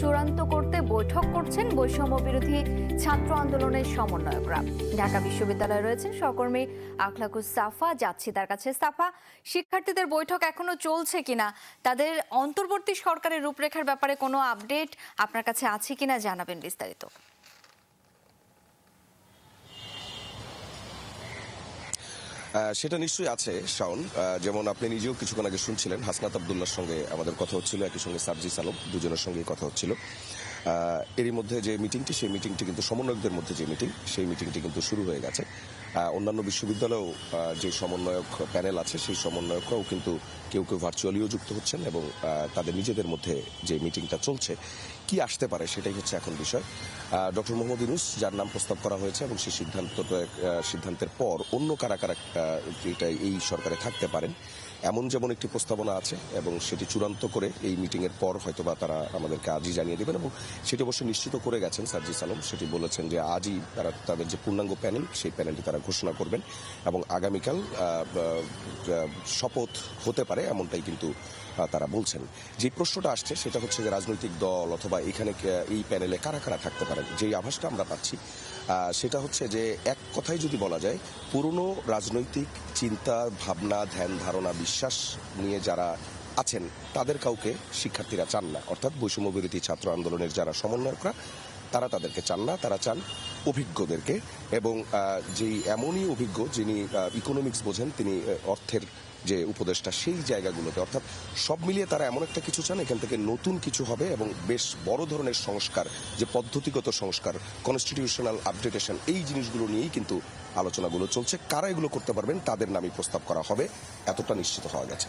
চূড়ান্ত করতে বৈঠক করছেন বৈষম্য বিরোধী ছাত্র আন্দোলনের সমন্বয়করা। ঢাকা বিশ্ববিদ্যালয়ে রয়েছেন সহকর্মী আখলাকু সাফা, যাচ্ছি তার কাছে। সাফা, শিক্ষার্থীদের বৈঠক এখনও চলছে কিনা? তাদের অন্তর্বর্তী সরকারের রূপরেখার ব্যাপারে কোনো আপডেট আপনার কাছে আছে কিনা জানাবেন বিস্তারিত। সেটা নিশ্চয়ই আছে, শাওন। যেমন আপনি নিজেও কিছুক্ষণ আগে শুনছিলেন, হাসনাত আবদুল্লার সঙ্গে আমাদের কথা হচ্ছিল, একই সঙ্গে সাবজি সালম, দুজনের সঙ্গে কথা হচ্ছিল। এরই মধ্যে যে মিটিংটি সেই মিটিংটি কিন্তু সমন্বয়কদের মধ্যে যে মিটিং সেই মিটিংটি কিন্তু শুরু হয়ে গেছে। অন্যান্য বিশ্ববিদ্যালয়েও যে সমন্বয়ক প্যানেল আছে, সেই সমন্বয়করাও কিন্তু কেউ কেউ ভার্চুয়ালিও যুক্ত হচ্ছেন এবং তাদের নিজেদের মধ্যে যে মিটিংটা চলছে, কি আসতে পারে সেটাই হচ্ছে এখন বিষয়। ডক্টর মোহাম্মদ ইউনুস, যার নাম প্রস্তাব করা হয়েছে এবং সেই সিদ্ধান্ত সিদ্ধান্তের পর অন্য কারা কারা এটা এই সরকারে থাকতে পারেন, এমন যেমন একটি প্রস্তাবনা আছে এবং সেটি চূড়ান্ত করে এই মিটিংয়ের পর হয়তোবা তারা আমাদেরকে আজই জানিয়ে দেবেন এবং সেটি অবশ্য নিশ্চিত করে গেছেন সার্জি সালম। সেটি বলেছেন যে আজই তারা তাদের যে পূর্ণাঙ্গ প্যানেল, সেই প্যানেলটি তারা ঘোষণা করবেন এবং আগামীকাল শপথ হতে পারে এমনটাই কিন্তু তারা বলছেন। যে প্রশ্নটা আসছে সেটা হচ্ছে যে রাজনৈতিক দল অথবা এখানে এই প্যানেলে কারা কারা থাকতে পারেন, যেই আভাসটা আমরা পাচ্ছি সেটা হচ্ছে যে এক কথায় যদি বলা যায়, পুরনো রাজনৈতিক চিন্তা, ভাবনা, ধ্যান, ধারণা, বিশ্বাস নিয়ে যারা আছেন, তাদের কাউকে শিক্ষার্থীরা চান না। অর্থাৎ বৈষম্য বিরোধী ছাত্র আন্দোলনের যারা সমন্বয়করা, তারা তাদেরকে চান না, তারা চান অভিজ্ঞদেরকে। এবং যেই এমনই অভিজ্ঞ যিনি ইকোনমিক্স বোঝেন, তিনি অর্থের যে উপদেষ্টা, সেই জায়গাগুলোতে, অর্থাৎ সব মিলিয়ে তারা এমন একটা কিছু চান, এখান থেকে নতুন কিছু হবে এবং বেশ বড় ধরনের সংস্কার, যে পদ্ধতিগত সংস্কার কনস্টিটিউশনাল আপডেটেশন এই জিনিসগুলো নিয়েই কিন্তু আলোচনাগুলো চলছে। কারা এগুলো করতে পারবেন, তাদের নামই প্রস্তাব করা হবে। এতটা নিশ্চিত হওয়া গেছে।